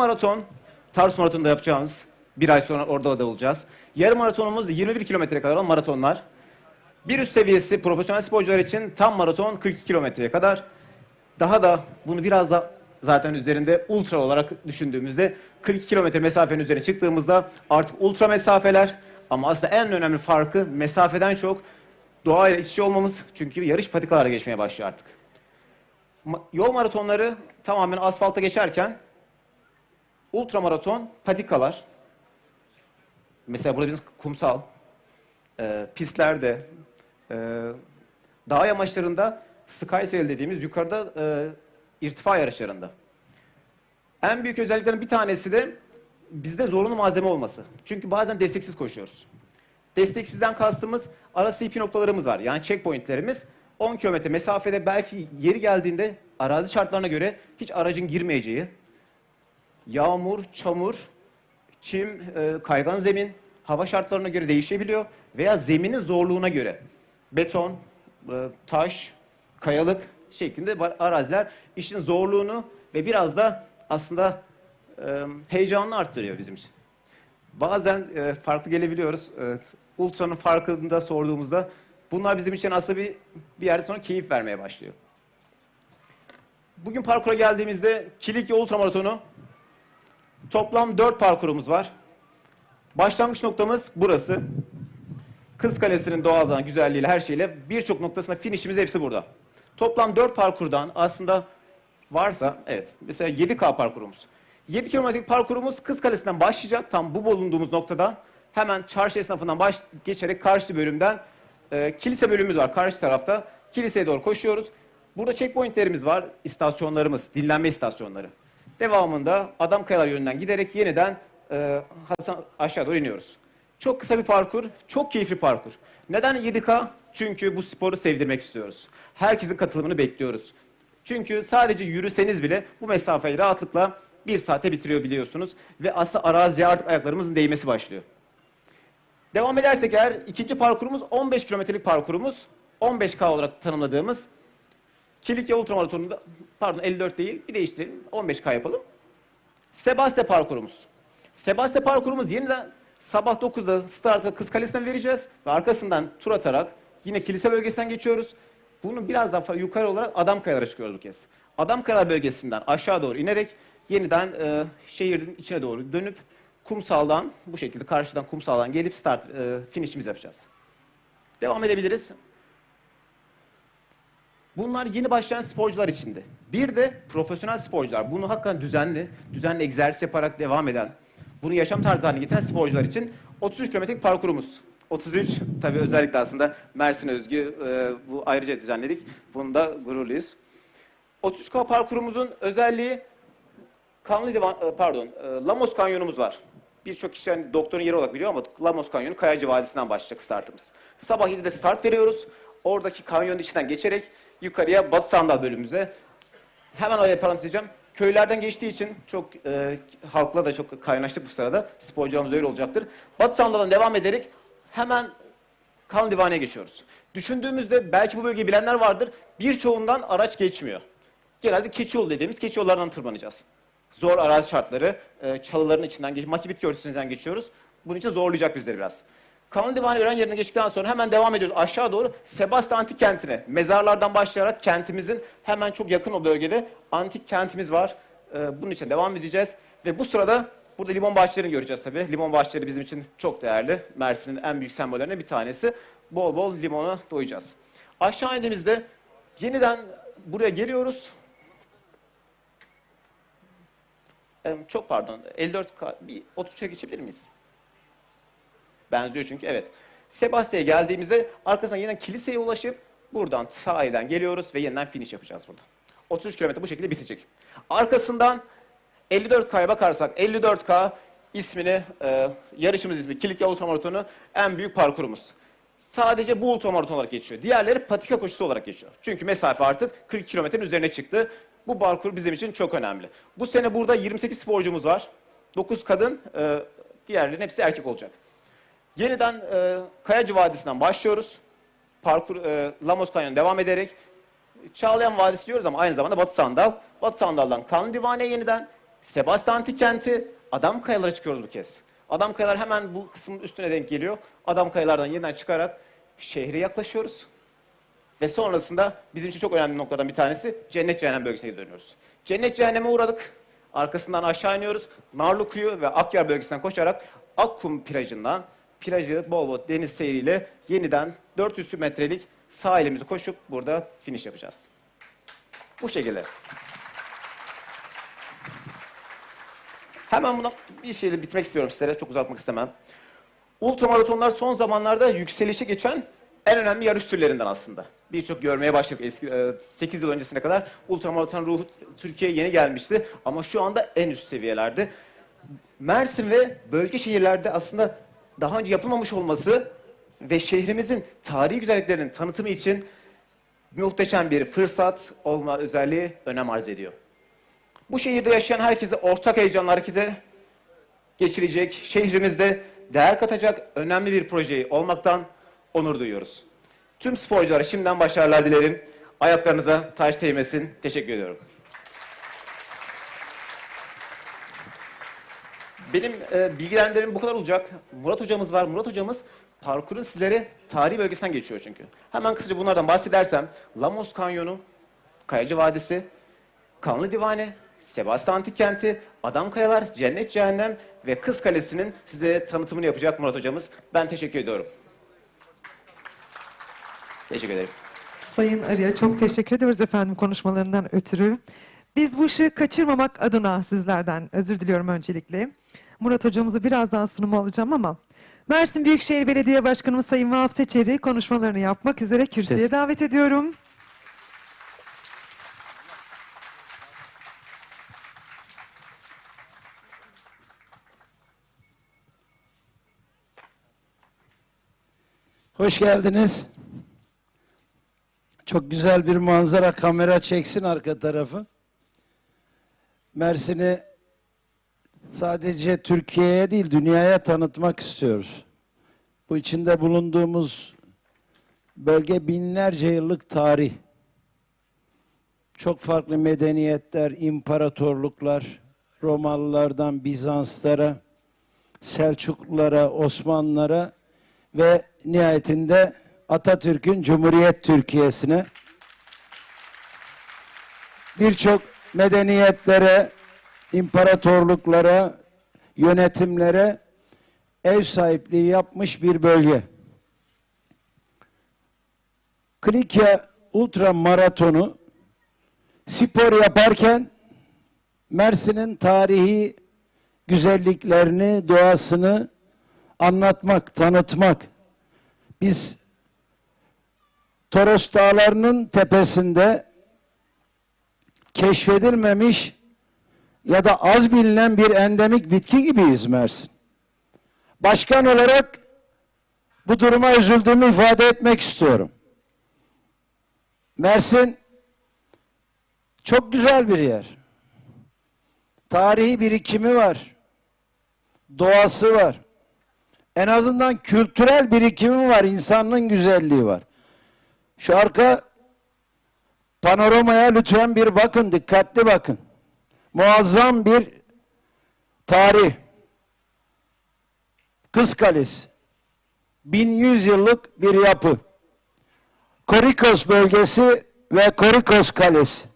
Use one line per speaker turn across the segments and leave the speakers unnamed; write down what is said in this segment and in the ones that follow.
Maraton, Tarsus Maratonu'nda yapacağımız bir ay sonra orada da olacağız. Yarım maratonumuz 21 kilometreye kadar olan maratonlar. Bir üst seviyesi profesyonel sporcular için tam maraton 42 kilometreye kadar. Daha da bunu biraz da zaten üzerinde ultra olarak düşündüğümüzde 42 kilometre mesafenin üzerine çıktığımızda artık ultra mesafeler ama aslında en önemli farkı mesafeden çok doğayla iç içe olmamız. Çünkü yarış patikalara geçmeye başlıyor artık. Yol maratonları tamamen asfalta geçerken ultramaraton patikalar. Mesela burada biz kumsal, e, pistlerde, e, dağ yamaçlarında skysail dediğimiz yukarıda e, irtifa yarışlarında. En büyük özelliklerinden bir tanesi de bizde zorunlu malzeme olması. Çünkü bazen desteksiz koşuyoruz. Desteksizden kastımız ara CP noktalarımız var. Yani checkpointlerimiz 10 kilometre mesafede belki yeri geldiğinde arazi şartlarına göre hiç aracın girmeyeceği, yağmur, çamur, çim, e, kaygan zemin hava şartlarına göre değişebiliyor veya zeminin zorluğuna göre beton, e, taş, kayalık şeklinde araziler işin zorluğunu ve biraz da aslında e, heyecanını arttırıyor bizim için. Bazen e, farklı gelebiliyoruz. E, ultranın farkını da sorduğumuzda bunlar bizim için aslında bir bir yerde sonra keyif vermeye başlıyor. Bugün parkura geldiğimizde Kilikya Ultramaratonu Toplam 4 parkurumuz var. Başlangıç noktamız burası. Kız Kalesi'nin doğal güzelliğiyle her şeyle birçok noktasında finişimiz hepsi burada. Toplam 4 parkurdan aslında varsa evet mesela 7K parkurumuz. 7 kilometrelik parkurumuz Kız Kalesi'nden başlayacak tam bu bulunduğumuz noktada. Hemen çarşı esnafından baş, geçerek karşı bölümden e, kilise bölümümüz var karşı tarafta. Kiliseye doğru koşuyoruz. Burada checkpointlerimiz var, istasyonlarımız, dinlenme istasyonları. Devamında Adamkayalar yönünden giderek yeniden e, Hasan aşağı doğru iniyoruz. Çok kısa bir parkur, çok keyifli parkur. Neden 7K? Çünkü bu sporu sevdirmek istiyoruz. Herkesin katılımını bekliyoruz. Çünkü sadece yürüseniz bile bu mesafeyi rahatlıkla bir saate bitiriyor biliyorsunuz. Ve aslında araziye artık ayaklarımızın değmesi başlıyor. Devam edersek eğer ikinci parkurumuz 15 kilometrelik parkurumuz. 15K olarak tanımladığımız Kilikya Ultramaratonu'nda pardon 54 değil bir değiştirelim 15K yapalım. Sebastia parkurumuz. Sebastia parkurumuz yeniden sabah 9'da startı Kız Kalesi'nden vereceğiz ve arkasından tur atarak yine kilise bölgesinden geçiyoruz. Bunu biraz daha yukarı olarak Adamkayalara çıkıyoruz bu kez. Adamkayalar bölgesinden aşağı doğru inerek yeniden e, şehrin içine doğru dönüp kumsaldan bu şekilde karşıdan kumsaldan gelip start e, finishimizi yapacağız. Devam edebiliriz. Bunlar yeni başlayan sporcular içindi. Bir de profesyonel sporcular. Bunu hakikaten düzenli, düzenli egzersiz yaparak devam eden, bunu yaşam tarzı haline getiren sporcular için 33 kilometrelik parkurumuz. 33 tabii özellikle aslında Mersin özgü e, bu ayrıca düzenledik. Bunda gururluyuz. 33K parkurumuzun özelliği Kanlı Divan, e, pardon, e, Lamos Kanyonumuz var. Birçok kişi hani doktorun yeri olarak biliyor ama Lamos Kanyonu Kayacı Vadisi'nden başlayacak startımız. Sabah 7'de start veriyoruz. Oradaki kanyonun içinden geçerek yukarıya Batı Sandal bölümümüze hemen oraya parantez edeceğim. Köylerden geçtiği için çok e, halkla da çok kaynaştık bu sırada. Sporcularımız öyle olacaktır. Batı Sandal'dan devam ederek hemen Kanlı Divane'ye geçiyoruz. Düşündüğümüzde belki bu bölgeyi bilenler vardır. Birçoğundan araç geçmiyor. Genelde keçi yolu dediğimiz keçi yollarından tırmanacağız. Zor arazi şartları, e, çalıların içinden, geç, makibit örtüsünden geçiyoruz. Bunun için zorlayacak bizleri biraz. Kanlı Divane öğren yerine geçtikten sonra hemen devam ediyoruz aşağı doğru. Sebastia Antik Kenti'ne, mezarlardan başlayarak kentimizin hemen çok yakın o bölgede antik kentimiz var. E, bunun için devam edeceğiz. Ve bu sırada burada limon bahçelerini göreceğiz tabii. Limon bahçeleri bizim için çok değerli. Mersin'in en büyük sembollerinden bir tanesi. Bol bol limona doyacağız. Aşağı indiğimizde yeniden buraya geliyoruz. Çok pardon. 54K bir 33'e geçebilir miyiz? Benziyor çünkü evet. Sebastia'ya geldiğimizde arkasından yeniden kiliseye ulaşıp buradan sahilden geliyoruz ve yeniden finish yapacağız burada. 33 kilometre bu şekilde bitecek. Arkasından 54K'ya bakarsak 54K ismini, e, yarışımız ismi Kilikya Ultramaratonu en büyük parkurumuz. Sadece bu ultramaraton olarak geçiyor. Diğerleri patika koşusu olarak geçiyor. Çünkü mesafe artık 40 kilometrenin üzerine çıktı. Bu parkur bizim için çok önemli. Bu sene burada 28 sporcumuz var. 9 kadın, e, diğerlerinin hepsi erkek olacak. Yeniden e, Kayacı Vadisi'nden başlıyoruz. Parkur e, Lamos Kanyon devam ederek Çağlayan Vadisi diyoruz ama aynı zamanda Batı Sandal. Batı Sandal'dan Kanlı Divane'ye yeniden Sebastan Antik Kenti, Adam Kayalara çıkıyoruz bu kez. Adam Kayalar hemen bu kısmın üstüne denk geliyor. Adam Kayalardan yeniden çıkarak şehre yaklaşıyoruz. Ve sonrasında bizim için çok önemli noktadan bir tanesi Cennet Cehennem bölgesine dönüyoruz. Cennet Cehennem'e uğradık. Arkasından aşağı iniyoruz. Narlıkuyu ve Akyar bölgesinden koşarak Akkum plajından plajı bol bol deniz seyriyle yeniden 400 metrelik sahilimizi koşup burada finish yapacağız. Bu şekilde. Hemen buna bir şeyle bitmek istiyorum sizlere. Çok uzatmak istemem. Ultramaratonlar son zamanlarda yükselişe geçen en önemli yarış türlerinden aslında. Birçok görmeye başladık. Eski, 8 yıl öncesine kadar ultramaraton ruhu Türkiye'ye yeni gelmişti. Ama şu anda en üst seviyelerde. Mersin ve bölge şehirlerde aslında daha önce yapılmamış olması ve şehrimizin tarihi güzelliklerinin tanıtımı için muhteşem bir fırsat olma özelliği önem arz ediyor. Bu şehirde yaşayan herkese ortak heyecanla harekete geçirecek, şehrimizde değer katacak önemli bir projeyi olmaktan onur duyuyoruz. Tüm sporculara şimdiden başarılar dilerim. Ayaklarınıza taş değmesin. Teşekkür ediyorum. Benim e, bilgilendirmem bu kadar olacak. Murat hocamız var. Murat hocamız parkurun sizlere tarihi bölgesinden geçiyor çünkü. Hemen kısaca bunlardan bahsedersem Lamos Kanyonu, Kayacı Vadisi, Kanlı Divane, Sebastan Antik Kenti, Adam Kayalar, Cennet Cehennem ve Kız Kalesi'nin size tanıtımını yapacak Murat hocamız. Ben teşekkür ediyorum. Teşekkür ederim.
Sayın Arı'ya çok teşekkür ediyoruz efendim konuşmalarından ötürü. Biz bu ışığı kaçırmamak adına sizlerden özür diliyorum öncelikle. Murat hocamızı birazdan sunumu alacağım ama Mersin Büyükşehir Belediye Başkanımız Sayın Vahap Seçer'i konuşmalarını yapmak üzere kürsüye
Test.
davet ediyorum.
Hoş geldiniz. Çok güzel bir manzara kamera çeksin arka tarafı. Mersin'i sadece Türkiye'ye değil dünyaya tanıtmak istiyoruz. Bu içinde bulunduğumuz bölge binlerce yıllık tarih. Çok farklı medeniyetler, imparatorluklar, Romalılardan Bizanslara, Selçuklulara, Osmanlılara ve nihayetinde Atatürk'ün Cumhuriyet Türkiye'sine birçok medeniyetlere, imparatorluklara, yönetimlere ev sahipliği yapmış bir bölge. Klikya Ultra Maratonu spor yaparken Mersin'in tarihi güzelliklerini, doğasını anlatmak, tanıtmak. Biz Toros Dağları'nın tepesinde keşfedilmemiş ya da az bilinen bir endemik bitki gibiyiz Mersin. Başkan olarak bu duruma üzüldüğümü ifade etmek istiyorum. Mersin çok güzel bir yer. Tarihi birikimi var. Doğası var. En azından kültürel birikimi var, insanlığın güzelliği var. Şu arka panoramaya lütfen bir bakın, dikkatli bakın. Muazzam bir tarih. Kız Kalesi. 1100 yıllık bir yapı. Korikos bölgesi ve Korikos Kalesi.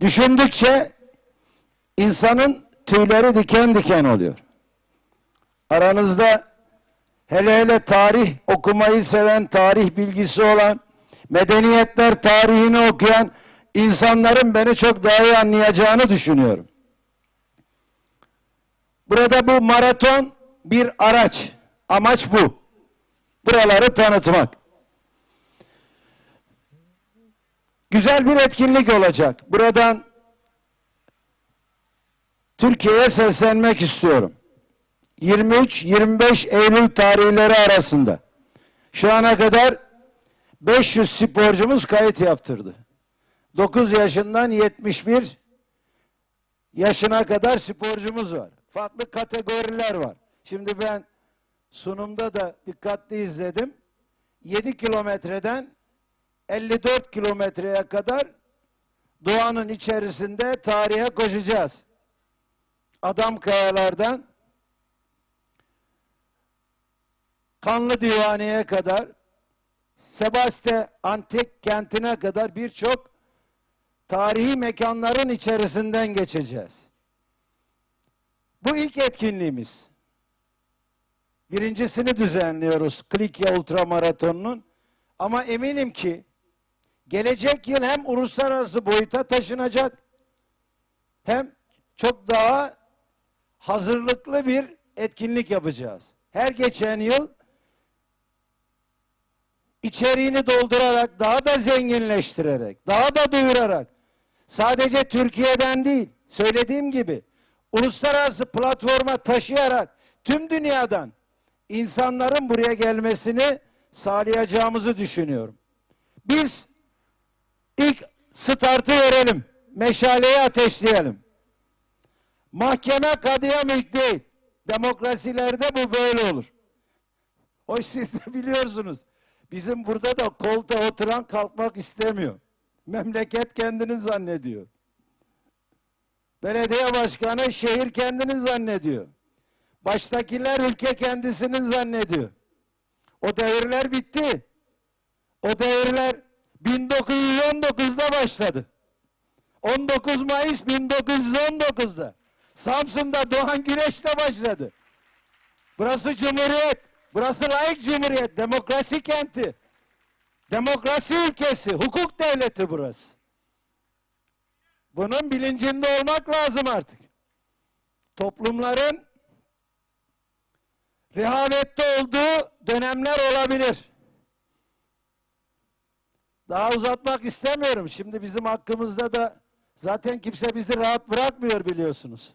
Düşündükçe insanın tüyleri diken diken oluyor. Aranızda hele hele tarih okumayı seven, tarih bilgisi olan, medeniyetler tarihini okuyan insanların beni çok daha iyi anlayacağını düşünüyorum. Burada bu maraton bir araç. Amaç bu. Buraları tanıtmak. Güzel bir etkinlik olacak. Buradan Türkiye'ye seslenmek istiyorum. 23-25 Eylül tarihleri arasında. Şu ana kadar 500 sporcumuz kayıt yaptırdı. 9 yaşından 71 yaşına kadar sporcumuz var. Farklı kategoriler var. Şimdi ben sunumda da dikkatli izledim. 7 kilometreden 54 kilometreye kadar doğanın içerisinde tarihe koşacağız. Adam Kayalar'dan Kanlı Divani'ye kadar Sebaste Antik kentine kadar birçok tarihi mekanların içerisinden geçeceğiz. Bu ilk etkinliğimiz. Birincisini düzenliyoruz Klikya Ultramaratonunun. Ama eminim ki gelecek yıl hem uluslararası boyuta taşınacak hem çok daha hazırlıklı bir etkinlik yapacağız. Her geçen yıl içeriğini doldurarak, daha da zenginleştirerek, daha da duyurarak sadece Türkiye'den değil, söylediğim gibi uluslararası platforma taşıyarak tüm dünyadan insanların buraya gelmesini sağlayacağımızı düşünüyorum. Biz ilk startı verelim. Meşaleyi ateşleyelim. Mahkeme kadıya mülk değil. Demokrasilerde bu böyle olur. Hoş siz de biliyorsunuz. Bizim burada da koltuğa oturan kalkmak istemiyor. Memleket kendini zannediyor. Belediye başkanı şehir kendini zannediyor. Baştakiler ülke kendisini zannediyor. O devirler bitti. O devirler 1919'da başladı. 19 Mayıs 1919'da. Samsun'da Doğan Güneş'te başladı. Burası Cumhuriyet. Burası layık Cumhuriyet. Demokrasi kenti. Demokrasi ülkesi. Hukuk devleti burası. Bunun bilincinde olmak lazım artık. Toplumların rehavette olduğu dönemler olabilir. Daha uzatmak istemiyorum. Şimdi bizim hakkımızda da zaten kimse bizi rahat bırakmıyor biliyorsunuz.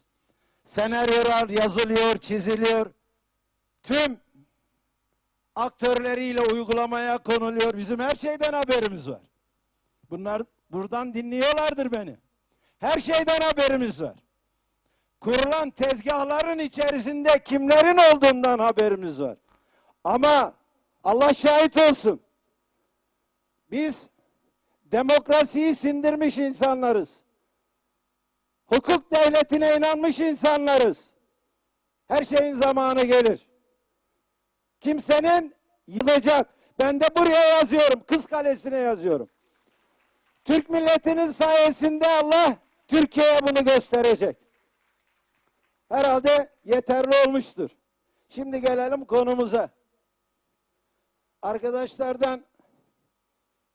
Senaryolar yazılıyor, çiziliyor. Tüm aktörleriyle uygulamaya konuluyor. Bizim her şeyden haberimiz var. Bunlar buradan dinliyorlardır beni. Her şeyden haberimiz var. Kurulan tezgahların içerisinde kimlerin olduğundan haberimiz var. Ama Allah şahit olsun. Biz demokrasiyi sindirmiş insanlarız. Hukuk devletine inanmış insanlarız. Her şeyin zamanı gelir. Kimsenin yazacak. Ben de buraya yazıyorum. Kız Kalesi'ne yazıyorum. Türk milletinin sayesinde Allah Türkiye'ye bunu gösterecek. Herhalde yeterli olmuştur. Şimdi gelelim konumuza. Arkadaşlardan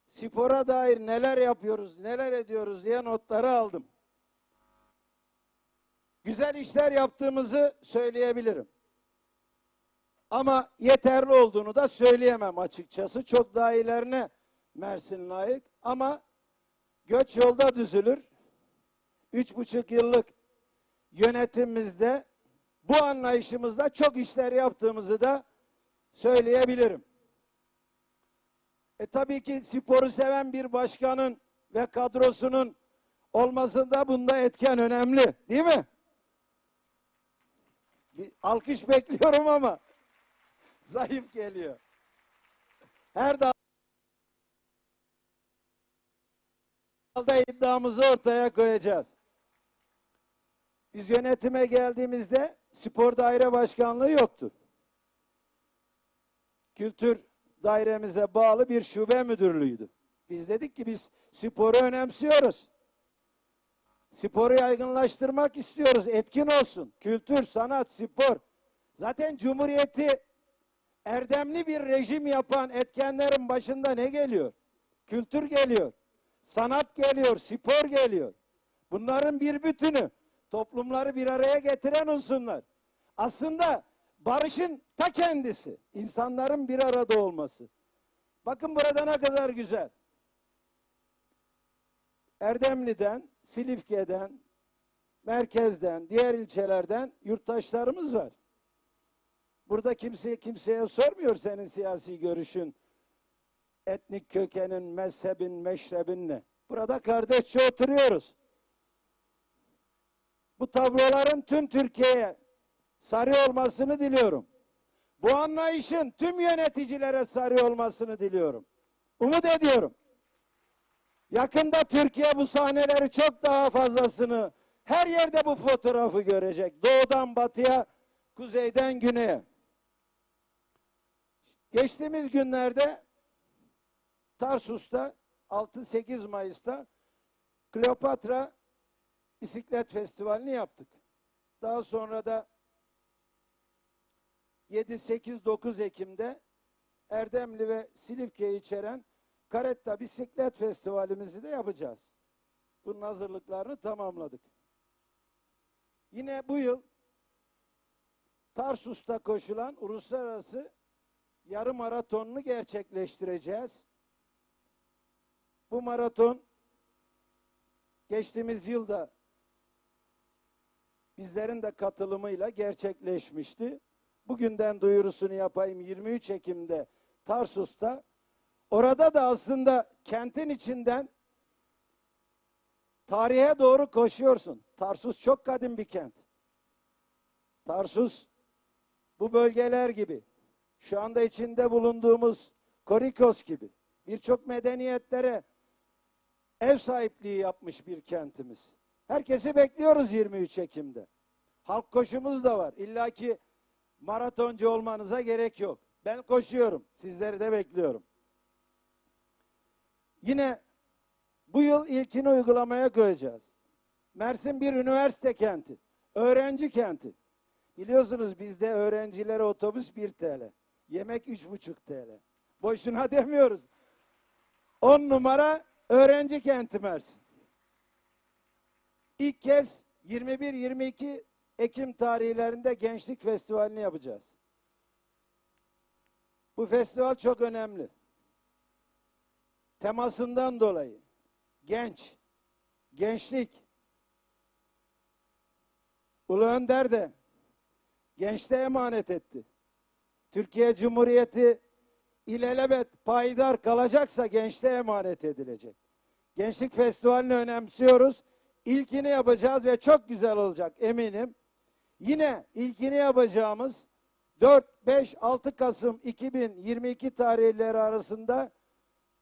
spora dair neler yapıyoruz, neler ediyoruz diye notları aldım. Güzel işler yaptığımızı söyleyebilirim. Ama yeterli olduğunu da söyleyemem açıkçası. Çok daha ilerine Mersin layık. Ama göç yolda düzülür. Üç buçuk yıllık yönetimimizde bu anlayışımızda çok işler yaptığımızı da söyleyebilirim. E tabii ki sporu seven bir başkanın ve kadrosunun olmasında bunda etken önemli. Değil mi? Bir alkış bekliyorum ama zayıf geliyor. Her dalda iddiamızı ortaya koyacağız. Biz yönetime geldiğimizde spor daire başkanlığı yoktu. Kültür dairemize bağlı bir şube müdürlüğüydü. Biz dedik ki biz sporu önemsiyoruz. Sporu yaygınlaştırmak istiyoruz. Etkin olsun. Kültür, sanat, spor. Zaten Cumhuriyeti erdemli bir rejim yapan etkenlerin başında ne geliyor? Kültür geliyor. Sanat geliyor, spor geliyor. Bunların bir bütünü. Toplumları bir araya getiren unsurlar. Aslında barışın ta kendisi. insanların bir arada olması. Bakın burada ne kadar güzel. Erdemli'den, Silifke'den, merkezden, diğer ilçelerden yurttaşlarımız var. Burada kimse kimseye sormuyor senin siyasi görüşün, etnik kökenin, mezhebin, meşrebin ne. Burada kardeşçe oturuyoruz. Bu tabloların tüm Türkiye'ye sarı olmasını diliyorum. Bu anlayışın tüm yöneticilere sarı olmasını diliyorum. Umut ediyorum. Yakında Türkiye bu sahneleri çok daha fazlasını Her yerde bu fotoğrafı görecek. Doğudan batıya, kuzeyden güneye. Geçtiğimiz günlerde Tarsus'ta 6-8 Mayıs'ta Kleopatra Bisiklet Festivali'ni yaptık. Daha sonra da 7-8-9 Ekim'de Erdemli ve Silifke'yi içeren Karetta Bisiklet Festivalimizi de yapacağız. Bunun hazırlıklarını tamamladık. Yine bu yıl Tarsus'ta koşulan uluslararası yarım maratonunu gerçekleştireceğiz. Bu maraton geçtiğimiz yılda bizlerin de katılımıyla gerçekleşmişti. Bugünden duyurusunu yapayım 23 Ekim'de Tarsus'ta. Orada da aslında kentin içinden tarihe doğru koşuyorsun. Tarsus çok kadim bir kent. Tarsus bu bölgeler gibi şu anda içinde bulunduğumuz Korikos gibi birçok medeniyetlere ev sahipliği yapmış bir kentimiz. Herkesi bekliyoruz 23 Ekim'de. Halk koşumuz da var. İlla ki maratoncu olmanıza gerek yok. Ben koşuyorum. Sizleri de bekliyorum. Yine bu yıl ilkini uygulamaya koyacağız. Mersin bir üniversite kenti. Öğrenci kenti. Biliyorsunuz bizde öğrencilere otobüs 1 TL. Yemek 3,5 TL. Boşuna demiyoruz. 10 numara öğrenci kenti Mersin. İlk kez 21-22 Ekim tarihlerinde Gençlik Festivali'ni yapacağız. Bu festival çok önemli. Temasından dolayı genç, gençlik, Ulu Önder de gençliğe emanet etti. Türkiye Cumhuriyeti ilelebet payidar kalacaksa gençliğe emanet edilecek. Gençlik Festivali'ni önemsiyoruz. İlkini yapacağız ve çok güzel olacak eminim. Yine ilkini yapacağımız 4, 5, 6 Kasım 2022 tarihleri arasında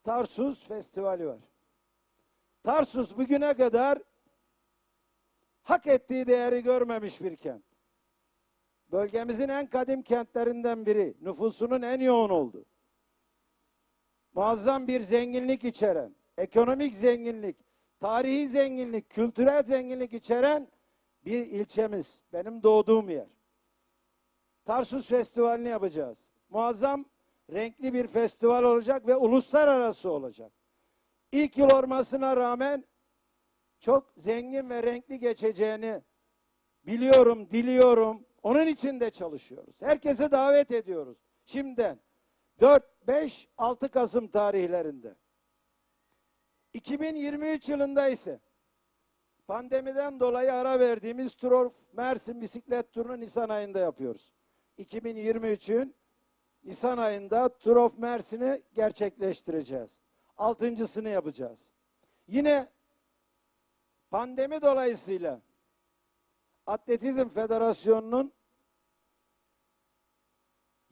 Tarsus Festivali var. Tarsus bugüne kadar hak ettiği değeri görmemiş bir kent. Bölgemizin en kadim kentlerinden biri, nüfusunun en yoğun olduğu. Muazzam bir zenginlik içeren, ekonomik zenginlik, tarihi zenginlik, kültürel zenginlik içeren bir ilçemiz. Benim doğduğum yer. Tarsus Festivali'ni yapacağız. Muazzam renkli bir festival olacak ve uluslararası olacak. İlk yıl olmasına rağmen çok zengin ve renkli geçeceğini biliyorum, diliyorum. Onun için de çalışıyoruz. Herkese davet ediyoruz. Şimdiden 4, 5, 6 Kasım tarihlerinde. 2023 yılında ise pandemiden dolayı ara verdiğimiz Turov Mersin bisiklet turunu Nisan ayında yapıyoruz. 2023'ün Nisan ayında Turov Mersin'i gerçekleştireceğiz. Altıncısını yapacağız. Yine pandemi dolayısıyla Atletizm Federasyonu'nun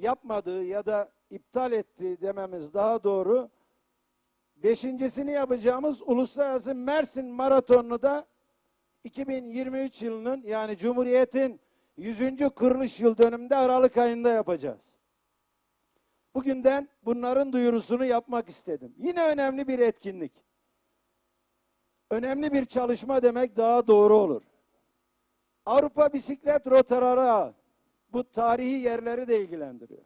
yapmadığı ya da iptal ettiği dememiz daha doğru. Beşincisini yapacağımız Uluslararası Mersin Maratonu'nu da 2023 yılının yani Cumhuriyet'in 100. kuruluş yıl dönümünde Aralık ayında yapacağız. Bugünden bunların duyurusunu yapmak istedim. Yine önemli bir etkinlik. Önemli bir çalışma demek daha doğru olur. Avrupa Bisiklet Rotaları Ağı. Bu tarihi yerleri de ilgilendiriyor.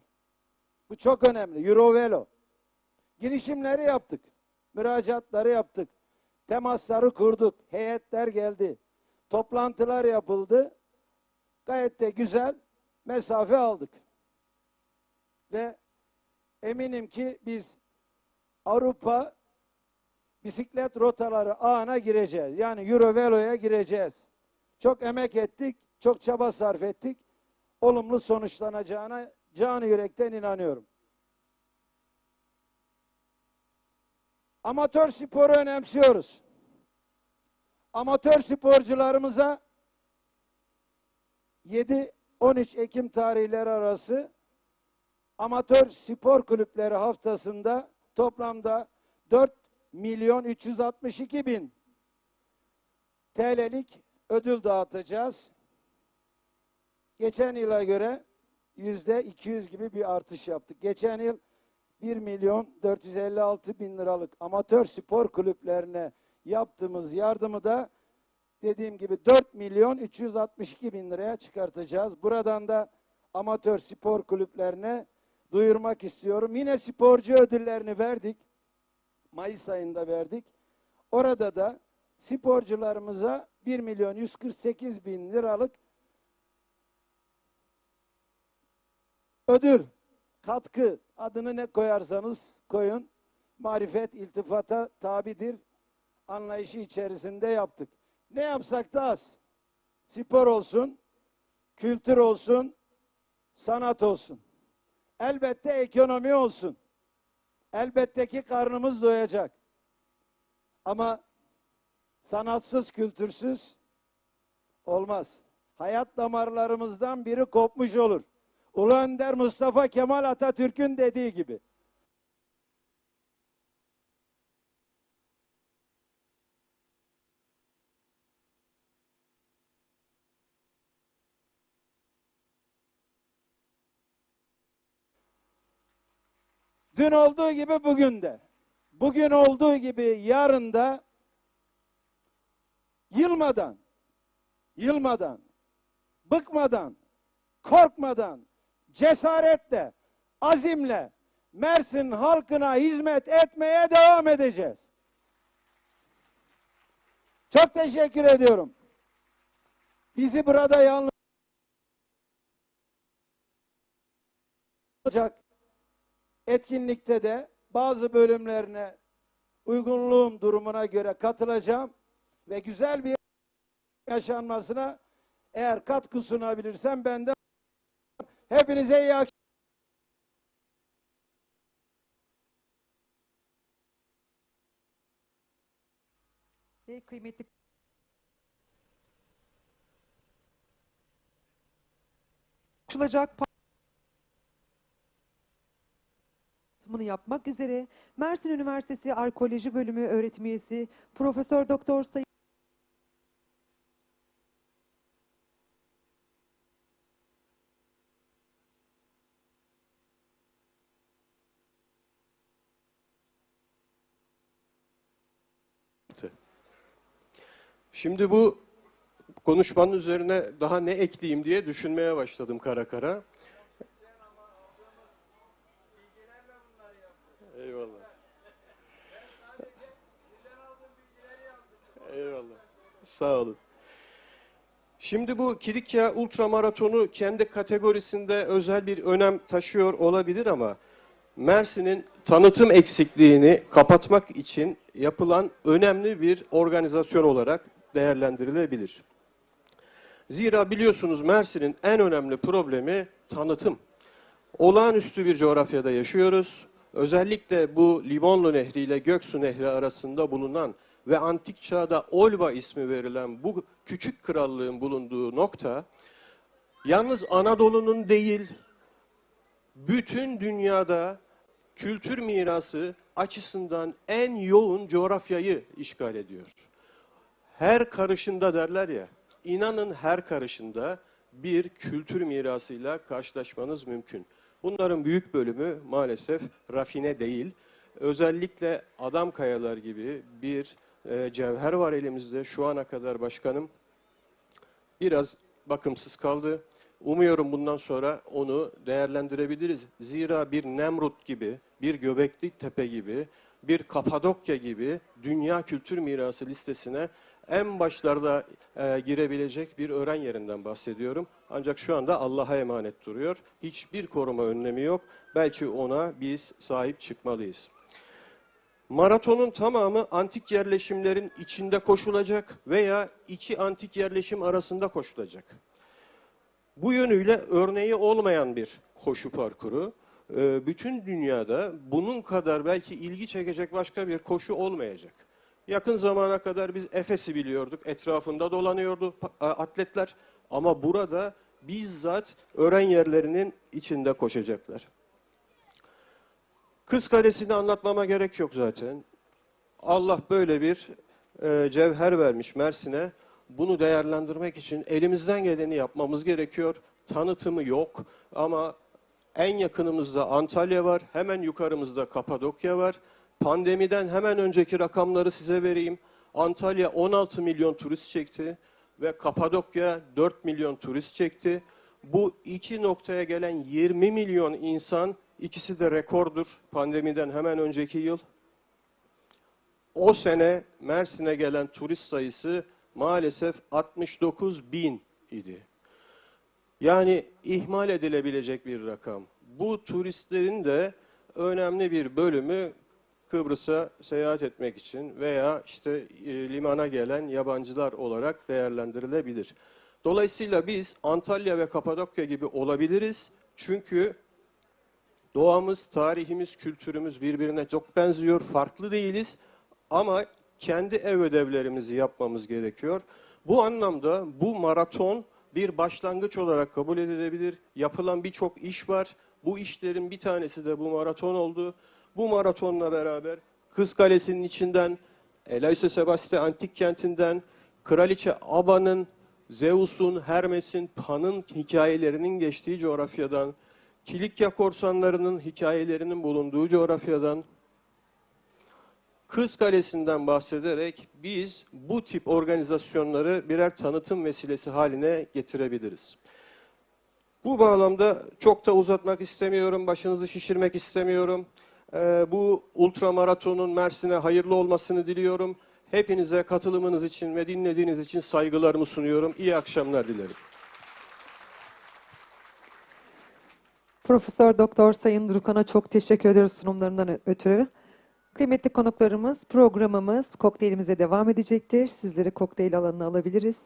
Bu çok önemli. Eurovelo. Girişimleri yaptık. Müracaatları yaptık. Temasları kurduk. Heyetler geldi. Toplantılar yapıldı. Gayet de güzel mesafe aldık. Ve eminim ki biz Avrupa bisiklet rotaları ağına gireceğiz. Yani Eurovelo'ya gireceğiz. Çok emek ettik, çok çaba sarf ettik. Olumlu sonuçlanacağına canı yürekten inanıyorum. Amatör sporu önemsiyoruz. Amatör sporcularımıza 7-13 Ekim tarihleri arası amatör spor kulüpleri haftasında toplamda 4 milyon 362 bin TL'lik ödül dağıtacağız. Geçen yıla göre yüzde 200 gibi bir artış yaptık. Geçen yıl 1 milyon 456 bin liralık amatör spor kulüplerine yaptığımız yardımı da dediğim gibi 4 milyon 362 bin liraya çıkartacağız. Buradan da amatör spor kulüplerine duyurmak istiyorum. Yine sporcu ödüllerini verdik. Mayıs ayında verdik. Orada da sporcularımıza 1 milyon 148 bin liralık ödül, katkı adını ne koyarsanız koyun. Marifet iltifata tabidir anlayışı içerisinde yaptık. Ne yapsak da az. Spor olsun, kültür olsun, sanat olsun. Elbette ekonomi olsun. Elbette ki karnımız doyacak. Ama sanatsız, kültürsüz olmaz. Hayat damarlarımızdan biri kopmuş olur. Ulu Önder Mustafa Kemal Atatürk'ün dediği gibi. Dün olduğu gibi bugün de. Bugün olduğu gibi yarın da yılmadan, yılmadan, bıkmadan, korkmadan, cesaretle, azimle Mersin halkına hizmet etmeye devam edeceğiz. Çok teşekkür ediyorum. Bizi burada yalnız olacak etkinlikte de bazı bölümlerine uygunluğum durumuna göre katılacağım ve güzel bir yaşanmasına eğer katkı sunabilirsem ben de hepinize iyi akşamlar.
Kıymetli konuşulacak tanıtımını yapmak üzere Mersin Üniversitesi Arkeoloji Bölümü öğretim üyesi Profesör Doktor Sayın
Şimdi bu konuşmanın üzerine daha ne ekleyeyim diye düşünmeye başladım kara kara. Eyvallah. Eyvallah. Sağ olun. Şimdi bu Kilikya ultramaratonu kendi kategorisinde özel bir önem taşıyor olabilir ama Mersin'in tanıtım eksikliğini kapatmak için yapılan önemli bir organizasyon olarak değerlendirilebilir. Zira biliyorsunuz Mersin'in en önemli problemi tanıtım. Olağanüstü bir coğrafyada yaşıyoruz. Özellikle bu Limonlu Nehri ile Göksu Nehri arasında bulunan ve antik çağda Olba ismi verilen bu küçük krallığın bulunduğu nokta yalnız Anadolu'nun değil, bütün dünyada kültür mirası açısından en yoğun coğrafyayı işgal ediyor. Her karışında derler ya, inanın her karışında bir kültür mirasıyla karşılaşmanız mümkün. Bunların büyük bölümü maalesef rafine değil. Özellikle adam kayalar gibi bir e, cevher var elimizde. Şu ana kadar başkanım biraz bakımsız kaldı. Umuyorum bundan sonra onu değerlendirebiliriz. Zira bir Nemrut gibi, bir Göbekli Tepe gibi, bir Kapadokya gibi dünya kültür mirası listesine en başlarda e, girebilecek bir öğren yerinden bahsediyorum. Ancak şu anda Allah'a emanet duruyor. Hiçbir koruma önlemi yok. Belki ona biz sahip çıkmalıyız. Maratonun tamamı antik yerleşimlerin içinde koşulacak veya iki antik yerleşim arasında koşulacak. Bu yönüyle örneği olmayan bir koşu parkuru. Ee, Bütün dünyada bunun kadar belki ilgi çekecek başka bir koşu olmayacak. Yakın zamana kadar biz Efes'i biliyorduk, etrafında dolanıyordu atletler. Ama burada bizzat öğren yerlerinin içinde koşacaklar. Kız Kalesi'ni anlatmama gerek yok zaten. Allah böyle bir e, cevher vermiş Mersin'e. bunu değerlendirmek için elimizden geleni yapmamız gerekiyor. Tanıtımı yok ama en yakınımızda Antalya var, hemen yukarımızda Kapadokya var. Pandemiden hemen önceki rakamları size vereyim. Antalya 16 milyon turist çekti ve Kapadokya 4 milyon turist çekti. Bu iki noktaya gelen 20 milyon insan ikisi de rekordur pandemiden hemen önceki yıl. O sene Mersin'e gelen turist sayısı maalesef 69 bin idi. Yani ihmal edilebilecek bir rakam. Bu turistlerin de önemli bir bölümü Kıbrıs'a seyahat etmek için veya işte e, limana gelen yabancılar olarak değerlendirilebilir. Dolayısıyla biz Antalya ve Kapadokya gibi olabiliriz. Çünkü doğamız, tarihimiz, kültürümüz birbirine çok benziyor, farklı değiliz. Ama kendi ev ödevlerimizi yapmamız gerekiyor. Bu anlamda bu maraton bir başlangıç olarak kabul edilebilir. Yapılan birçok iş var. Bu işlerin bir tanesi de bu maraton oldu. Bu maratonla beraber Kız Kalesi'nin içinden, Elaüse Sebaste Antik Kenti'nden, Kraliçe Aba'nın, Zeus'un, Hermes'in, Pan'ın hikayelerinin geçtiği coğrafyadan, Kilikya korsanlarının hikayelerinin bulunduğu coğrafyadan, Kız Kalesi'nden bahsederek biz bu tip organizasyonları birer tanıtım vesilesi haline getirebiliriz. Bu bağlamda çok da uzatmak istemiyorum, başınızı şişirmek istemiyorum. Ee, bu ultramaratonun Mersin'e hayırlı olmasını diliyorum. Hepinize katılımınız için ve dinlediğiniz için saygılarımı sunuyorum. İyi akşamlar dilerim.
Profesör Doktor Sayın Durukan'a çok teşekkür ediyoruz sunumlarından ötürü. Kıymetli konuklarımız, programımız kokteylimize devam edecektir. Sizleri kokteyl alanına alabiliriz.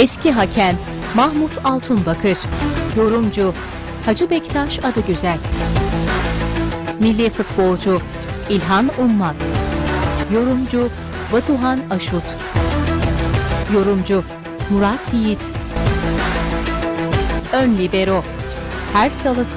Eski hakem Mahmut Altunbakır, yorumcu Hacı Bektaş Adıgüzel, milli futbolcu İlhan Umman, yorumcu Batuhan Aşut, yorumcu Murat Yiğit, ön libero her salı